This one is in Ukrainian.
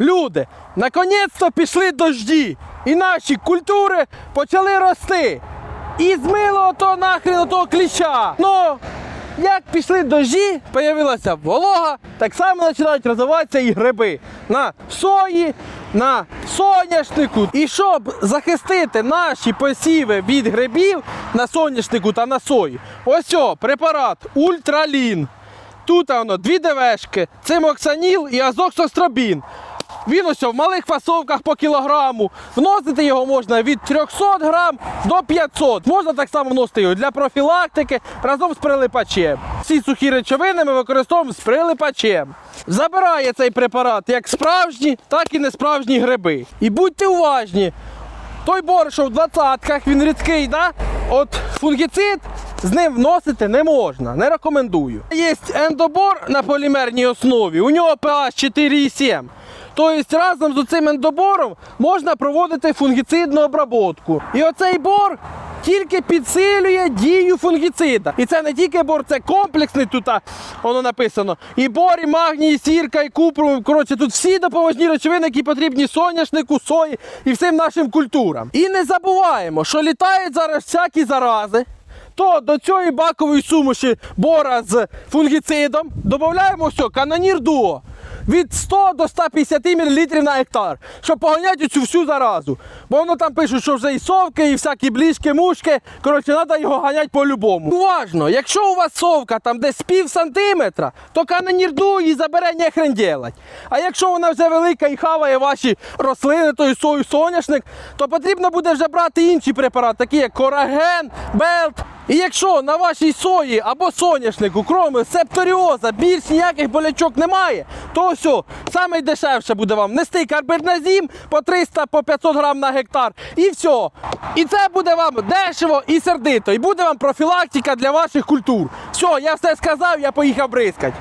Люди, наконець-то пішли дожді, і наші культури почали рости. І змило ото нахрен отого кліща. Ну, як пішли дожді, появилася волога, так само починають розвиватися і гриби на сої, на соняшнику. І щоб захистити наші посіви від грибів на соняшнику та на сої, ось о, препарат Ультралін. Тут воно дві ДВшки, цимоксаніл і азоксостробін. Він ось в малих фасовках по кілограму. Вносити його можна від 300 грам до 500. Можна так само вносити його для профілактики разом з прилипачем. Всі сухі речовини ми використовуємо з прилипачем. Забирає цей препарат як справжні, так і несправжні гриби. І будьте уважні, той бор, що в двадцятках, він рідкий, да? От фунгіцид з ним вносити не можна, не рекомендую. Є ендобор на полімерній основі, у нього pH 4,7. Тобто разом з цим ендобором можна проводити фунгіцидну обробку. І оцей бор тільки підсилює дію фунгіцида. І це не тільки бор, це комплексний тут воно написано. І бор, і магній, і сірка, і купру. Коротше, тут всі допоміжні речовини, які потрібні соняшнику, сої і всім нашим культурам. І не забуваємо, що літають зараз всякі зарази. То до цієї бакової суміші бора з фунгіцидом додаємо все, канонір дуо. Від 100 до 150 мл на гектар, щоб поганяти цю всю заразу. Бо воно там пишуть, що вже і совки, і всякі бліжки, мушки. Коротше, треба його ганяти по-любому. Уважно, якщо у вас совка там десь пів сантиметра, то канонір дуо її забере не хрен ділать. А якщо вона вже велика і хаває ваші рослини, то і сою соняшник, то потрібно буде вже брати інші препарати, такі як кораген, белт. І якщо на вашій сої або соняшнику, крім септоріоза, більш ніяких болячок немає, то все, саме дешевше буде вам нести карберназім по 300 по 500 грам на гектар. І все. І це буде вам дешево і сердито. І буде вам профілактика для ваших культур. Все, я все сказав, я поїхав бризкать.